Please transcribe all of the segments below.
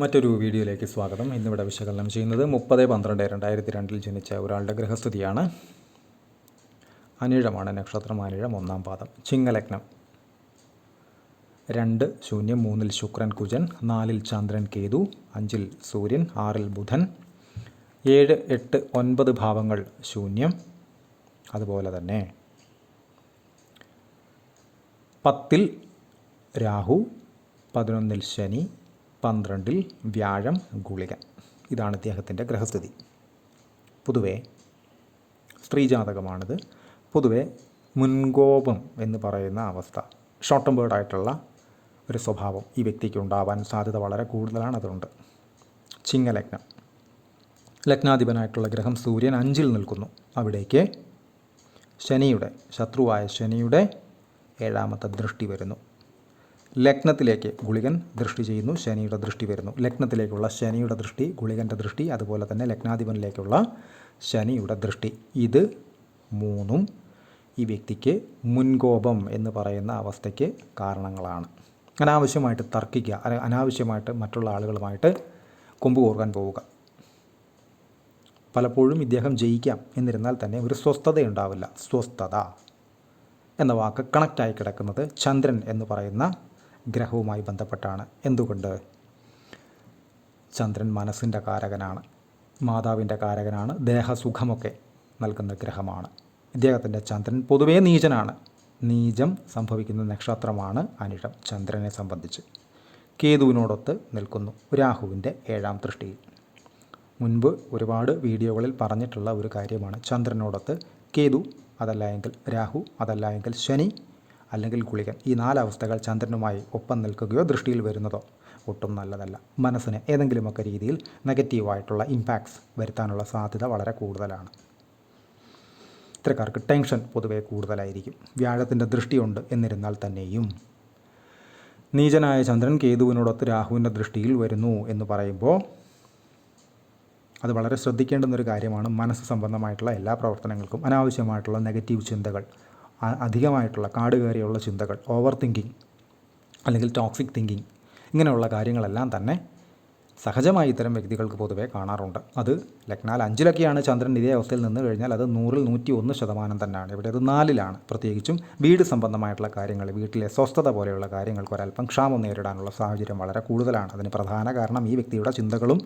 മറ്റൊരു വീഡിയോയിലേക്ക് സ്വാഗതം. ഇന്നിവിടെ വിശകലനം ചെയ്യുന്നത് മുപ്പത് പന്ത്രണ്ട് രണ്ടായിരത്തി രണ്ടിൽ ജനിച്ച ഒരാളുടെ ഗ്രഹസ്ഥിതിയാണ് അനിഴമാണ് നക്ഷത്രം അനിഴം ഒന്നാം പാദം. ചിങ്ങലഗ്നം രണ്ട് ശൂന്യം മൂന്നിൽ ശുക്രൻ കുജൻ നാലിൽ ചന്ദ്രൻ കേതു അഞ്ചിൽ സൂര്യൻ ആറിൽ ബുധൻ ഏഴ് എട്ട് ഒൻപത് ഭാവങ്ങൾ ശൂന്യം. അതുപോലെ തന്നെ പത്തിൽ രാഹു പതിനൊന്നിൽ ശനി പന്ത്രണ്ടിൽ വ്യാഴം ഗുളിക ഇതാണ് ഇദ്ദേഹത്തിന്റെ ഗ്രഹസ്ഥിതി പൊതുവേ സ്ത്രീജാതകമാണിത്. പൊതുവെ മുൻകോപം എന്ന് പറയുന്ന അവസ്ഥ ഷോർട്ട് ടേം ആയിട്ടുള്ള ഒരു സ്വഭാവം ഈ വ്യക്തിക്ക് ഉണ്ടാവാൻ സാധ്യത വളരെ കൂടുതലാണ് അതുകൊണ്ട്. ചിങ്ങലഗ്നം ലഗ്നാധിപനായിട്ടുള്ള ഗ്രഹം സൂര്യൻ അഞ്ചിൽ നിൽക്കുന്നു. അവിടേക്ക് ശനിയുടെ ശത്രുവായ ശനിയുടെ ഏഴാമത്തെ ദൃഷ്ടി വരുന്നു. ലഗ്നത്തിലേക്ക് ഗുളികൻ ദൃഷ്ടി ചെയ്യുന്നു ശനിയുടെ ദൃഷ്ടി വരുന്നു. ലഗ്നത്തിലേക്കുള്ള ശനിയുടെ ദൃഷ്ടി ഗുളികന്റെ ദൃഷ്ടി അതുപോലെ തന്നെ ലഗ്നാധിപനിലേക്കുള്ള ശനിയുടെ ദൃഷ്ടി. ഇത് മൂന്നും ഈ വ്യക്തിക്ക് മുൻകോപം എന്ന് പറയുന്ന അവസ്ഥയ്ക്ക് കാരണങ്ങളാണ്. അനാവശ്യമായിട്ട് തർക്കിക്കുക അന- അനാവശ്യമായിട്ട് മറ്റുള്ള ആളുകളുമായിട്ട് കൊമ്പ് കോർക്കാൻ പോവുക. പലപ്പോഴും ഇദ്ദേഹം ജയിക്കാം എന്നിരുന്നാൽ തന്നെ ഒരു സ്വസ്ഥതയുണ്ടാവില്ല. സ്വസ്ഥത എന്ന വാക്ക് കണക്റ്റായി കിടക്കുന്നത് ചന്ദ്രൻ എന്ന് പറയുന്ന ഗ്രഹവുമായി ബന്ധപ്പെട്ടാണ്. എന്തുകൊണ്ട്? ചന്ദ്രൻ മനസ്സിന്റെ കാരകനാണ്. മാതാവിന്റെ കാരകനാണ്. ദേഹസുഖമൊക്കെ നൽകുന്ന ഗ്രഹമാണ്. ഇദ്ദേഹത്തിന്റെ ചന്ദ്രൻ പൊതുവേ നീചനാണ്. നീചം സംഭവിക്കുന്ന നക്ഷത്രമാണ് അനിഴം. ചന്ദ്രനെ സംബന്ധിച്ച് കേതുവിനോടൊത്ത് നിൽക്കുന്നു. രാഹുവിന്റെ ഏഴാം ദൃഷ്ടിയിൽ മുൻപ് ഒരുപാട് വീഡിയോകളിൽ പറഞ്ഞിട്ടുള്ള ഒരു കാര്യമാണ്. ചന്ദ്രനോടൊത്ത് കേതു അതല്ല എങ്കിൽ രാഹു അതല്ല എങ്കിൽ ശനി അല്ലെങ്കിൽ ഗുളികൻ ഈ നാലവസ്ഥകൾ ചന്ദ്രനുമായി ഒപ്പം നിൽക്കുകയോ ദൃഷ്ടിയിൽ വരുന്നതോ ഒട്ടും നല്ലതല്ല. മനസ്സിന് ഏതെങ്കിലുമൊക്കെ രീതിയിൽ നെഗറ്റീവായിട്ടുള്ള ഇമ്പാക്ട്സ് വരുത്താനുള്ള സാധ്യത വളരെ കൂടുതലാണ്. ഇത്തരക്കാർക്ക് ടെൻഷൻ പൊതുവെ കൂടുതലായിരിക്കും. വ്യാഴത്തിന്റെ ദൃഷ്ടിയുണ്ട് എന്നിരുന്നാൽ തന്നെയും. നീചനായ ചന്ദ്രൻ കേതുവിനോടൊത്ത് രാഹുവിന്റെ ദൃഷ്ടിയിൽ വരുന്നു എന്ന് പറയുമ്പോൾ അത് വളരെ ശ്രദ്ധിക്കേണ്ടുന്നൊരു കാര്യമാണ് മനസ്സ് സംബന്ധമായിട്ടുള്ള എല്ലാ പ്രവർത്തനങ്ങൾക്കും അനാവശ്യമായിട്ടുള്ള നെഗറ്റീവ് ചിന്തകൾ. അധികമായിട്ടുള്ള കാട് കയറിയുള്ള ചിന്തകൾ ഓവർ തിങ്കിങ് അല്ലെങ്കിൽ ടോക്സിക് തിങ്കിങ് ഇങ്ങനെയുള്ള കാര്യങ്ങളെല്ലാം തന്നെ സഹജമായി ഇത്തരം വ്യക്തികൾക്ക് പൊതുവേ കാണാറുണ്ട്. അത് ലഗ്നാൽ അഞ്ചിലൊക്കെയാണ് ചന്ദ്രൻ ഇതേ അവസ്ഥയിൽ നിന്ന് കഴിഞ്ഞാൽ അത് നൂറിൽ നൂറ്റി ഒന്ന് ശതമാനം തന്നെയാണ്. ഇവിടെ അത് നാലിലാണ്. പ്രത്യേകിച്ചും വീട് സംബന്ധമായിട്ടുള്ള കാര്യങ്ങൾ വീട്ടിലെ സ്വസ്ഥത പോലെയുള്ള കാര്യങ്ങൾക്ക് ഒരല്പം ക്ഷാമം നേരിടാനുള്ള സാഹചര്യം വളരെ കൂടുതലാണ്. അതിന് പ്രധാന കാരണം ഈ വ്യക്തിയുടെ ചിന്തകളും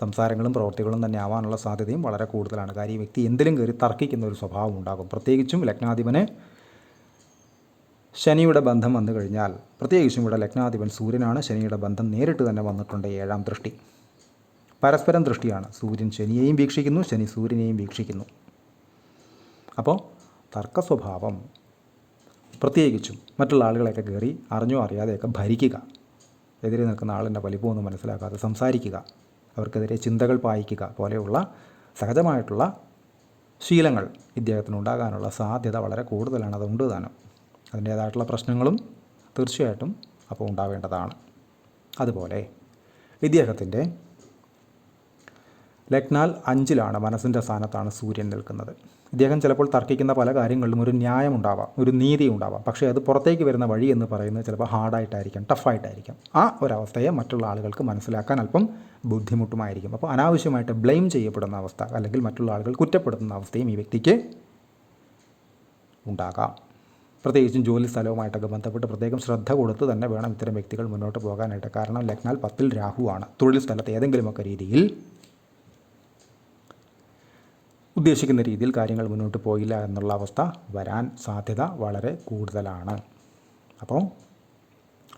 സംസാരങ്ങളും പ്രവൃത്തികളും തന്നെ ആവാനുള്ള സാധ്യതയും വളരെ കൂടുതലാണ്. കാര്യം ഈ വ്യക്തി എന്തിലും കയറി തർക്കിക്കുന്ന ഒരു സ്വഭാവം ഉണ്ടാകും. പ്രത്യേകിച്ചും ലഗ്നാധിപന് ശനിയുടെ ബന്ധം വന്നു കഴിഞ്ഞാൽ പ്രത്യേകിച്ചും ഇവിടെ ലഗ്നാധിപൻ സൂര്യനാണ്. ശനിയുടെ ബന്ധം നേരിട്ട് തന്നെ വന്നിട്ടുണ്ട് ഏഴാം ദൃഷ്ടി. പരസ്പരം ദൃഷ്ടിയാണ്. സൂര്യൻ ശനിയെയും വീക്ഷിക്കുന്നു ശനി സൂര്യനെയും വീക്ഷിക്കുന്നു. അപ്പോൾ തർക്ക സ്വഭാവം പ്രത്യേകിച്ചും മറ്റുള്ള ആളുകളെയൊക്കെ കയറി അറിഞ്ഞോ അറിയാതെയൊക്കെ ഭരിക്കുക. എതിരെ നിൽക്കുന്ന ആളിന്റെ വലിപ്പമൊന്നും മനസ്സിലാക്കാതെ സംസാരിക്കുക. അവർക്കെതിരെ ചിന്തകൾ പായിക്കുക പോലെയുള്ള സഹജമായിട്ടുള്ള ശീലങ്ങൾ ഇദ്ദേഹത്തിന് ഉണ്ടാകാനുള്ള സാധ്യത വളരെ കൂടുതലാണ്. അതുകൊണ്ട് താനും. അതിന്റേതായിട്ടുള്ള പ്രശ്നങ്ങളും തീർച്ചയായിട്ടും അപ്പോൾ ഉണ്ടാവേണ്ടതാണ്. അതുപോലെ ഇദ്ദേഹത്തിന്റെ ലഗ്നാൽ അഞ്ചിലാണ് മനസ്സിന്റെ സ്ഥാനത്താണ് സൂര്യൻ നിൽക്കുന്നത്. ഇദ്ദേഹം ചിലപ്പോൾ തർക്കിക്കുന്ന പല കാര്യങ്ങളിലും ഒരു ന്യായം ഉണ്ടാവാം ഒരു നീതി ഉണ്ടാവാം. പക്ഷേ അത് പുറത്തേക്ക് വരുന്ന വഴി എന്ന് പറയുന്നത് ചിലപ്പോൾ ഹാർഡായിട്ടായിരിക്കും ടഫായിട്ടായിരിക്കും. ആ ഒരവസ്ഥയെ മറ്റുള്ള ആളുകൾക്ക് മനസ്സിലാക്കാൻ അല്പം ബുദ്ധിമുട്ടുമായിരിക്കും. അപ്പോൾ അനാവശ്യമായിട്ട് ബ്ലെയിം ചെയ്യപ്പെടുന്ന അവസ്ഥ അല്ലെങ്കിൽ മറ്റുള്ള ആളുകൾ കുറ്റപ്പെടുത്തുന്ന അവസ്ഥയും ഈ വ്യക്തിക്ക് ഉണ്ടാകാം. പ്രത്യേകിച്ചും ജോലി സ്ഥലവുമായിട്ടൊക്കെ ബന്ധപ്പെട്ട് പ്രത്യേകം ശ്രദ്ധ കൊടുത്ത് തന്നെ വേണം ഇത്തരം വ്യക്തികൾ മുന്നോട്ട് പോകാനായിട്ട്. കാരണം ലഗ്നാൽ പത്തിൽ രാഹുവാണ് തൊഴിൽ സ്ഥലത്ത് ഏതെങ്കിലുമൊക്കെ രീതിയിൽ ഉദ്ദേശിക്കുന്ന രീതിയിൽ കാര്യങ്ങൾ മുന്നോട്ട് പോയില്ല എന്നുള്ള അവസ്ഥ വരാൻ സാധ്യത വളരെ കൂടുതലാണ്. അപ്പോൾ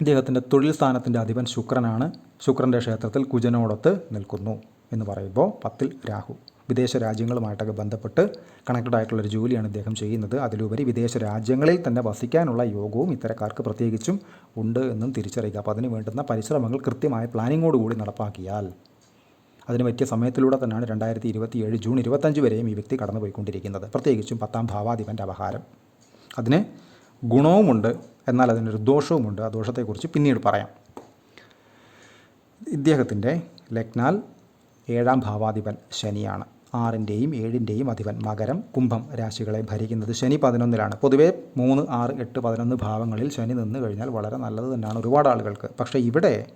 ഇദ്ദേഹത്തിന്റെ തൊഴിൽ സ്ഥാനത്തിന്റെ അധിപൻ ശുക്രനാണ്. ശുക്രന്റെ ക്ഷേത്രത്തിൽ കുജനോടൊത്ത് നിൽക്കുന്നു എന്ന് പറയുമ്പോൾ പത്തിൽ രാഹു. വിദേശ രാജ്യങ്ങളുമായിട്ടൊക്കെ ബന്ധപ്പെട്ട് കണക്റ്റഡ് ആയിട്ടുള്ളൊരു ജോലിയാണ് ഇദ്ദേഹം ചെയ്യുന്നത്. അതിലുപരി വിദേശ രാജ്യങ്ങളിൽ തന്നെ വസിക്കാനുള്ള യോഗവും ഇത്തരക്കാർക്ക് പ്രത്യേകിച്ചും ഉണ്ട് എന്നും തിരിച്ചറിയുക. അപ്പോൾ അതിന് വേണ്ടുന്ന പരിശ്രമങ്ങൾ കൃത്യമായ പ്ലാനിങ്ങോടുകൂടി നടപ്പാക്കിയാൽ അതിന് പറ്റിയ സമയത്തിലൂടെ തന്നെയാണ് രണ്ടായിരത്തി ഇരുപത്തി ഏഴ് ജൂൺ ഇരുപത്തഞ്ച് വരെയും ഈ വ്യക്തി കടന്നുപോയിക്കൊണ്ടിരിക്കുന്നത്. പ്രത്യേകിച്ചും പത്താം ഭാവാധിപന്റെ അപഹാരം. അതിന് ഗുണവുമുണ്ട്. എന്നാൽ അതിനൊരു ദോഷവുമുണ്ട്. ആ ദോഷത്തെക്കുറിച്ച് പിന്നീട് പറയാം. ഇദ്ദേഹത്തിന്റെ ലഗ്നാൽ ഏഴാം ഭാവാധിപൻ ശനിയാണ്. ആറിന്റെയും ഏഴിന്റെയും അധിപൻ മകരം കുംഭം രാശികളെ ഭരിക്കുന്നത് ശനി പതിനൊന്നിലാണ്. പൊതുവേ മൂന്ന് ആറ് എട്ട് പതിനൊന്ന് ഭാവങ്ങളിൽ ശനി നിന്ന് കഴിഞ്ഞാൽ വളരെ നല്ലത് തന്നെയാണ് ഒരുപാട് ആളുകൾക്ക്. പക്ഷേ ഇവിടെ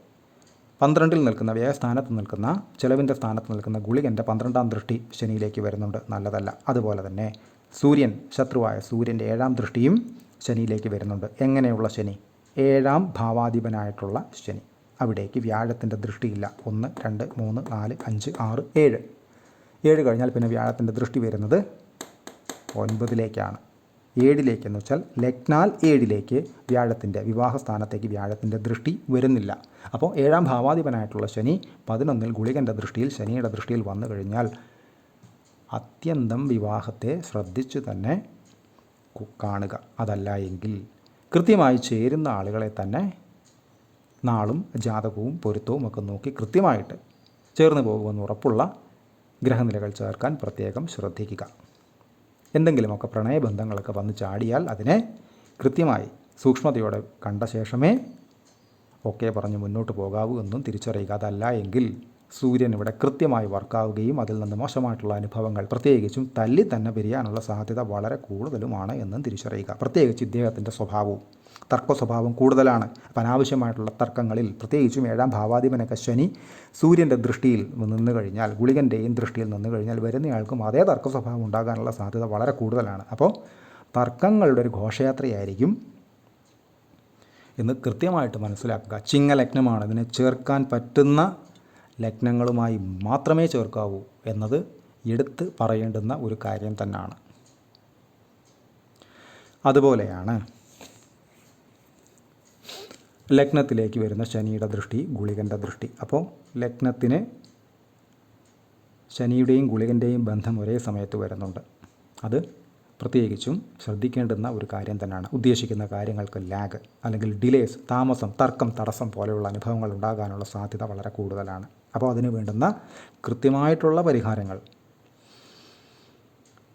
പന്ത്രണ്ടിൽ നിൽക്കുന്ന വ്യയസ്ഥാനത്ത് നിൽക്കുന്ന ചെലവിന്റെ സ്ഥാനത്ത് നിൽക്കുന്ന ഗുളികന്റെ പന്ത്രണ്ടാം ദൃഷ്ടി ശനിയിലേക്ക് വരുന്നുണ്ട്. നല്ലതല്ല. അതുപോലെ തന്നെ സൂര്യൻ ശത്രുവായ സൂര്യന്റെ ഏഴാം ദൃഷ്ടിയും ശനിയിലേക്ക് വരുന്നുണ്ട്. എങ്ങനെയുള്ള ശനി? ഏഴാം ഭാവാധിപനായിട്ടുള്ള ശനി. അവിടേക്ക് വ്യാഴത്തിന്റെ ദൃഷ്ടിയില്ല. ഒന്ന് രണ്ട് മൂന്ന് നാല് അഞ്ച് ആറ് ഏഴ്. ഏഴ് കഴിഞ്ഞാൽ പിന്നെ വ്യാഴത്തിന്റെ ദൃഷ്ടി വരുന്നത് ഒൻപതിലേക്കാണ്. ഏഴിലേക്ക് എന്ന് വെച്ചാൽ ലഗ്നാൽ ഏഴിലേക്ക് വ്യാഴത്തിന്റെ വിവാഹ സ്ഥാനത്തേക്ക് വ്യാഴത്തിന്റെ ദൃഷ്ടി വരുന്നില്ല. അപ്പോൾ ഏഴാം ഭാവാധിപനായിട്ടുള്ള ശനി പതിനൊന്നിൽ ഗുളികന്റെ ദൃഷ്ടിയിൽ ശനിയുടെ ദൃഷ്ടിയിൽ വന്നു കഴിഞ്ഞാൽ അത്യന്തം വിവാഹത്തെ ശ്രദ്ധിച്ചു തന്നെ കാണുക. അതല്ല എങ്കിൽ കൃത്യമായി ചേരുന്ന ആളുകളെ തന്നെ നാളും ജാതകവും പൊരുത്തവും ഒക്കെ നോക്കി കൃത്യമായിട്ട് ചേർന്ന് പോകുമെന്ന് ഉറപ്പുള്ള ഗ്രഹനിലകൾ ചേർക്കാൻ പ്രത്യേകം ശ്രദ്ധിക്കുക. എന്തെങ്കിലുമൊക്കെ പ്രണയബന്ധങ്ങളൊക്കെ വന്ന് ചാടിയാൽ അതിനെ കൃത്യമായി സൂക്ഷ്മതയോടെ കണ്ട ശേഷമേ ഒക്കെ പറഞ്ഞ് മുന്നോട്ട് പോകാവൂ എന്നും തിരിച്ചറിയുക. അതല്ല എങ്കിൽ സൂര്യൻ ഇവിടെ കൃത്യമായി വർക്കാവുകയും അതിൽ നിന്ന് മോശമായിട്ടുള്ള അനുഭവങ്ങൾ പ്രത്യേകിച്ചും തല്ലി തന്നെ പിരിയാനുള്ള സാധ്യത വളരെ കൂടുതലുമാണ് എന്നും തിരിച്ചറിയുക. പ്രത്യേകിച്ച് ഇദ്ദേഹത്തിന്റെ സ്വഭാവവും തർക്ക സ്വഭാവം കൂടുതലാണ്. അപ്പം അനാവശ്യമായിട്ടുള്ള തർക്കങ്ങളിൽ പ്രത്യേകിച്ചും ഏഴാം ഭാവാധിപനൊക്കെ ശനി സൂര്യന്റെ ദൃഷ്ടിയിൽ നിന്ന് കഴിഞ്ഞാൽ ഗുളികന്റെയും ദൃഷ്ടിയിൽ നിന്ന് കഴിഞ്ഞാൽ വരുന്നയാൾക്കും അതേ തർക്ക സ്വഭാവം ഉണ്ടാകാനുള്ള സാധ്യത വളരെ കൂടുതലാണ്. അപ്പോൾ തർക്കങ്ങളുടെ ഒരു ഘോഷയാത്രയായിരിക്കും എന്ന് കൃത്യമായിട്ട് മനസ്സിലാക്കുക. ചിങ്ങലഗ്നമാണ്. ഇതിനെ ചേർക്കാൻ പറ്റുന്ന ലഗ്നങ്ങളുമായി മാത്രമേ ചേർക്കാവൂ എന്നത് എടുത്ത് പറയേണ്ടുന്ന ഒരു കാര്യം തന്നെയാണ് അതുപോലെയാണ് ലഗ്നത്തിലേക്ക് വരുന്ന ശനിയുടെ ദൃഷ്ടി ഗുളികന്റെ ദൃഷ്ടി. അപ്പോൾ ലഗ്നത്തിന് ശനിയുടെയും ഗുളികന്റെയും ബന്ധം ഒരേ സമയത്ത് വരുന്നുണ്ട്. അത് പ്രത്യേകിച്ചും ശ്രദ്ധിക്കേണ്ടുന്ന ഒരു കാര്യം തന്നെയാണ് ഉദ്ദേശിക്കുന്ന കാര്യങ്ങൾക്ക് ലാഗ് അല്ലെങ്കിൽ ഡിലേസ് താമസം തർക്കം തടസ്സം പോലെയുള്ള അനുഭവങ്ങൾ ഉണ്ടാകാനുള്ള സാധ്യത വളരെ കൂടുതലാണ്. അപ്പോൾ അതിന് വേണ്ടുന്ന കൃത്യമായിട്ടുള്ള പരിഹാരങ്ങൾ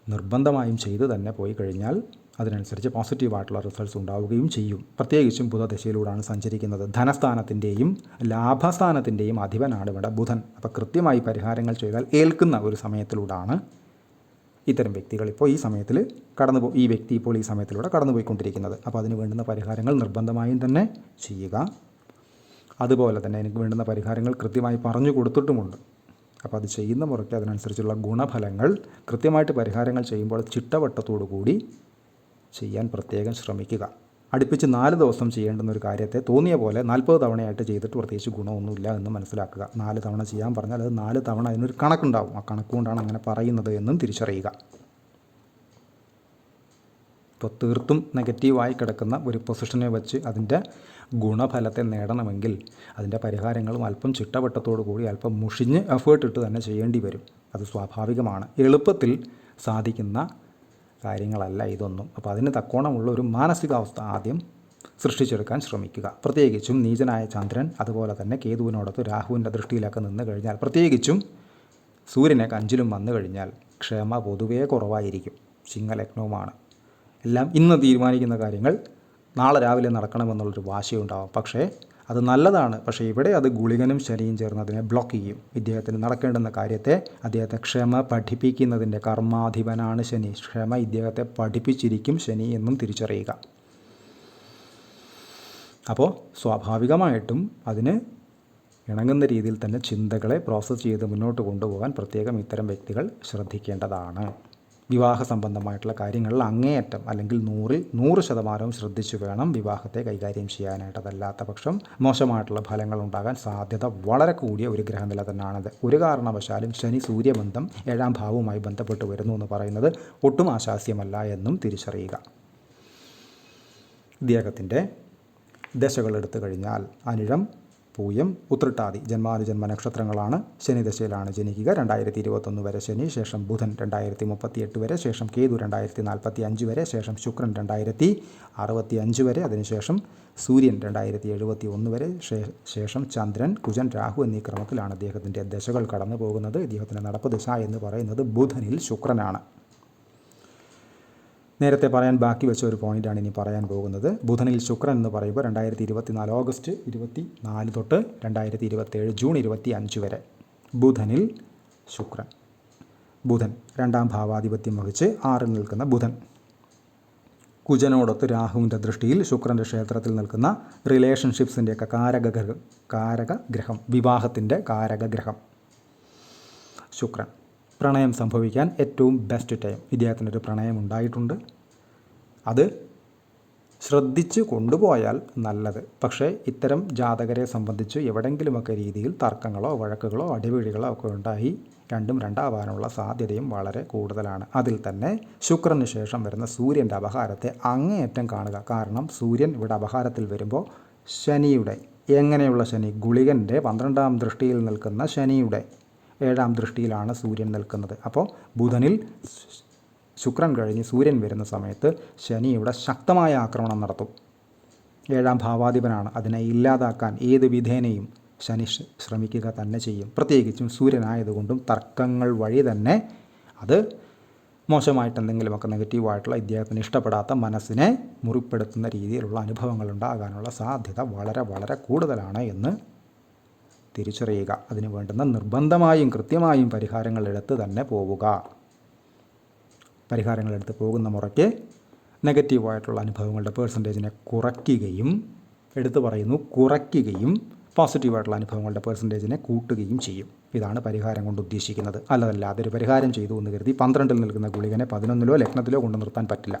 നിർബന്ധമായും ചെയ്ത് തന്നെ പോയി കഴിഞ്ഞാൽ അതിനനുസരിച്ച് പോസിറ്റീവായിട്ടുള്ള റിസൾട്ട്സ് ഉണ്ടാവുകയും ചെയ്യും. പ്രത്യേകിച്ചും ബുധദശയിലൂടെയാണ് സഞ്ചരിക്കുന്നത്. ധനസ്ഥാനത്തിന്റെയും ലാഭസ്ഥാനത്തിന്റെയും അധിപനാണ് ഇവിടെ ബുധൻ. അപ്പോൾ കൃത്യമായി പരിഹാരങ്ങൾ ചെയ്താൽ ഏൽക്കുന്ന ഒരു സമയത്തിലൂടെയാണ് ഇത്തരം വ്യക്തികൾ ഇപ്പോൾ ഈ സമയത്തിൽ കടന്നു പോ ഈ വ്യക്തി ഇപ്പോൾ ഈ സമയത്തിലൂടെ കടന്നുപോയിക്കൊണ്ടിരിക്കുന്നത്. അപ്പോൾ അതിന് വേണ്ടുന്ന പരിഹാരങ്ങൾ നിർബന്ധമായും തന്നെ ചെയ്യുക. അതുപോലെ തന്നെ എനിക്ക് വേണ്ടുന്ന പരിഹാരങ്ങൾ കൃത്യമായി പറഞ്ഞു കൊടുത്തിട്ടുമുണ്ട്. അപ്പോൾ അത് ചെയ്യുന്ന മുറയ്ക്ക് അതിനനുസരിച്ചുള്ള ഗുണഫലങ്ങൾ കൃത്യമായിട്ട് പരിഹാരങ്ങൾ ചെയ്യുമ്പോൾ ചിട്ടവട്ടത്തോടു കൂടി ചെയ്യാൻ പ്രത്യേകം ശ്രമിക്കുക. അടുപ്പിച്ച് നാല് ദിവസം ചെയ്യേണ്ടുന്ന ഒരു കാര്യത്തെ തോന്നിയ പോലെ നാൽപ്പത് തവണയായിട്ട് ചെയ്തിട്ട് പ്രത്യേകിച്ച് ഗുണമൊന്നുമില്ല എന്ന് മനസ്സിലാക്കുക. നാല് തവണ ചെയ്യാൻ പറഞ്ഞാൽ അത് നാല് തവണ അതിനൊരു കണക്കുണ്ടാവും. ആ കണക്കുകൊണ്ടാണ് അങ്ങനെ പറയുന്നത് എന്നും തിരിച്ചറിയുക. ഇപ്പോൾ തീർത്തും നെഗറ്റീവായി കിടക്കുന്ന ഒരു പൊസിഷനെ വെച്ച് അതിന്റെ ഗുണഫലത്തെ നേടണമെങ്കിൽ അതിന്റെ പരിഹാരങ്ങളും അല്പം ചിട്ടവട്ടത്തോടു കൂടി അല്പം മുഷിഞ്ഞ് എഫേർട്ട് ഇട്ട് തന്നെ ചെയ്യേണ്ടി വരും. അത് സ്വാഭാവികമാണ്. എളുപ്പത്തിൽ സാധിക്കുന്ന കാര്യങ്ങളല്ല ഇതൊന്നും. അപ്പോൾ അതിന് തക്കോണമുള്ള ഒരു മാനസികാവസ്ഥ ആദ്യം സൃഷ്ടിച്ചെടുക്കാൻ ശ്രമിക്കുക. പ്രത്യേകിച്ചും നീചനായ ചന്ദ്രൻ അതുപോലെ തന്നെ കേതുവിനോടൊത്ത് രാഹുവിന്റെ ദൃഷ്ടിയിലൊക്കെ നിന്ന് കഴിഞ്ഞാൽ പ്രത്യേകിച്ചും സൂര്യനെ അഞ്ചിലും വന്നു കഴിഞ്ഞാൽ ക്ഷമ പൊതുവേ കുറവായിരിക്കും. ചിങ്ങലഗ്നവുമാണ്. എല്ലാം ഇന്ന് തീരുമാനിക്കുന്ന കാര്യങ്ങൾ നാളെ രാവിലെ നടക്കണമെന്നുള്ളൊരു വാശിയുണ്ടാവും. പക്ഷേ അത് നല്ലതാണ്. പക്ഷേ ഇവിടെ അത് ഗുളികനും ശനിയും ചേർന്ന് അതിനെ ബ്ലോക്ക് ചെയ്യും. ഇദ്ദേഹത്തിന് നടക്കേണ്ടുന്ന കാര്യത്തെ അദ്ദേഹത്തെ ക്ഷമ പഠിപ്പിക്കുന്നതിന്റെ കർമാധിപനാണ് ശനി. ക്ഷമ ഇദ്ദേഹത്തെ പഠിപ്പിച്ചിരിക്കും ശനി എന്നും തിരിച്ചറിയുക. അപ്പോൾ സ്വാഭാവികമായിട്ടും അതിന് ഇണങ്ങുന്ന രീതിയിൽ തന്നെ ചിന്തകളെ പ്രോസസ്സ് ചെയ്ത് മുന്നോട്ട് കൊണ്ടുപോകാൻ പ്രത്യേകം ഇത്തരം വ്യക്തികൾ ശ്രദ്ധിക്കേണ്ടതാണ്. വിവാഹ സംബന്ധമായിട്ടുള്ള കാര്യങ്ങളിൽ അങ്ങേയറ്റം അല്ലെങ്കിൽ നൂറിൽ നൂറ് ശതമാനവും ശ്രദ്ധിച്ചു വേണം വിവാഹത്തെ കൈകാര്യം ചെയ്യാനായിട്ട്. അതല്ലാത്ത പക്ഷം മോശമായിട്ടുള്ള ഫലങ്ങൾ ഉണ്ടാകാൻ സാധ്യത വളരെ കൂടിയ ഒരു ഗ്രഹനില തന്നെയാണത് ഒരു കാരണവശാലും ശനി സൂര്യബന്ധം ഏഴാം ഭാവവുമായി ബന്ധപ്പെട്ട് വരുന്നു എന്ന് പറയുന്നത് ഒട്ടും ആശാസ്യമല്ല എന്നും തിരിച്ചറിയുക. ഇദ്ദേഹത്തിന്റെ ദശകൾ എടുത്തു കഴിഞ്ഞാൽ അനിഴം പൂയം ഉത്രട്ടാതി ജന്മാനുജന്മ നക്ഷത്രങ്ങളാണ് ശനിദശയിലാണ് ജനിക്കുക. രണ്ടായിരത്തി ഇരുപത്തൊന്ന് വരെ ശനി ശേഷം ബുധൻ രണ്ടായിരത്തി മുപ്പത്തി എട്ട് വരെ ശേഷം കേതു രണ്ടായിരത്തി നാൽപ്പത്തി അഞ്ച് വരെ ശേഷം ശുക്രൻ രണ്ടായിരത്തി അറുപത്തി അഞ്ച് വരെ അതിനുശേഷം സൂര്യൻ രണ്ടായിരത്തി എഴുപത്തി ഒന്ന് വരെ ശേഷം ചന്ദ്രൻ കുജൻ രാഹു എന്നീ ക്രമത്തിലാണ് അദ്ദേഹത്തിന്റെ ദശകൾ കടന്നു പോകുന്നത് ഇദ്ദേഹത്തിന്റെ നടപ്പ് ദശ എന്ന് പറയുന്നത് ബുധനിൽ ശുക്രനാണ്. നേരത്തെ പറയാൻ ബാക്കി വെച്ച ഒരു പോയിന്റാണ് ഇനി പറയാൻ പോകുന്നത്. ബുധനിൽ ശുക്രൻ എന്ന് പറയുമ്പോൾ രണ്ടായിരത്തി ഇരുപത്തി നാല് ഓഗസ്റ്റ് ഇരുപത്തി നാല് തൊട്ട് രണ്ടായിരത്തി ഇരുപത്തേഴ് ജൂൺ ഇരുപത്തി അഞ്ച് വരെ ബുധനിൽ ശുക്രൻ. ബുധൻ രണ്ടാം ഭാവാധിപത്യം വഹിച്ച് ആറിൽ നിൽക്കുന്ന ബുധൻ. കുജനോടൊത്ത് രാഹുവിന്റെ ദൃഷ്ടിയിൽ ശുക്രന്റെ ക്ഷേത്രത്തിൽ നിൽക്കുന്ന റിലേഷൻഷിപ്സിന്റെയൊക്കെ കാരക കാരകഗ്രഹം കാരക ഗ്രഹം വിവാഹത്തിന്റെ കാരകഗ്രഹം ശുക്രൻ. പ്രണയം സംഭവിക്കാൻ ഏറ്റവും ബെസ്റ്റ് ടൈം ഇദ്ദേഹത്തിനൊരു പ്രണയം ഉണ്ടായിട്ടുണ്ട്. അത് ശ്രദ്ധിച്ച് കൊണ്ടുപോയാൽ നല്ലത്. പക്ഷേ ഇത്തരം ജാതകരെ സംബന്ധിച്ച് എവിടെങ്കിലുമൊക്കെ രീതിയിൽ തർക്കങ്ങളോ വഴക്കുകളോ അടിപിടികളോ ഒക്കെ ഉണ്ടായി രണ്ടും രണ്ടാവാനുള്ള സാധ്യതയും വളരെ കൂടുതലാണ്. അതിൽ തന്നെ ശുക്രന് ശേഷം വരുന്ന സൂര്യന്റെ അപഹാരത്തെ അങ്ങേയറ്റം കാണുക. കാരണം സൂര്യൻ ഇവിടെ അപഹാരത്തിൽ വരുമ്പോൾ ശനിയുടെ എങ്ങനെയുള്ള ശനി? ഗുളികന്റെ പന്ത്രണ്ടാം ദൃഷ്ടിയിൽ നിൽക്കുന്ന ശനിയുടെ ഏഴാം ദൃഷ്ടിയിലാണ് സൂര്യൻ നിൽക്കുന്നത്. അപ്പോൾ ബുധനിൽ ശുക്രൻ കഴിഞ്ഞ് സൂര്യൻ വരുന്ന സമയത്ത് ശനി ഇവിടെ ശക്തമായ ആക്രമണം നടത്തും. ഏഴാം ഭാവാധിപനാണ്. അതിനെ ഇല്ലാതാക്കാൻ ഏത് വിധേനയും ശനി ശ്രമിക്കുക തന്നെ ചെയ്യും. പ്രത്യേകിച്ചും സൂര്യനായതുകൊണ്ടും തർക്കങ്ങൾ വഴി തന്നെ അത് മോശമായിട്ട് എന്തെങ്കിലുമൊക്കെ നെഗറ്റീവായിട്ടുള്ള ഇദ്ദേഹത്തിന് ഇഷ്ടപ്പെടാത്ത മനസ്സിനെ മുറിപ്പെടുത്തുന്ന രീതിയിലുള്ള അനുഭവങ്ങൾ ഉണ്ടാകാനുള്ള സാധ്യത വളരെ വളരെ കൂടുതലാണ് എന്ന് തിരിച്ചറിയുക. അതിന് വേണ്ടുന്ന നിർബന്ധമായും കൃത്യമായും പരിഹാരങ്ങൾ എടുത്ത് തന്നെ പോവുക. പരിഹാരങ്ങൾ എടുത്ത് പോകുന്ന മുറയ്ക്ക് നെഗറ്റീവായിട്ടുള്ള അനുഭവങ്ങളുടെ പേഴ്സന്റേജിനെ കുറയ്ക്കുകയും എടുത്തു പറയുന്നു കുറയ്ക്കുകയും പോസിറ്റീവായിട്ടുള്ള അനുഭവങ്ങളുടെ പേഴ്സന്റേജിനെ കൂട്ടുകയും ചെയ്യും. ഇതാണ് പരിഹാരം കൊണ്ട് ഉദ്ദേശിക്കുന്നത്. അല്ലതല്ല അതൊരു പരിഹാരം ചെയ്തു എന്ന് കരുതി പന്ത്രണ്ടിൽ നിൽക്കുന്ന ഗുളികനെ പതിനൊന്നിലോ ലഗ്നത്തിലോ കൊണ്ടു നിർത്താൻ പറ്റില്ല.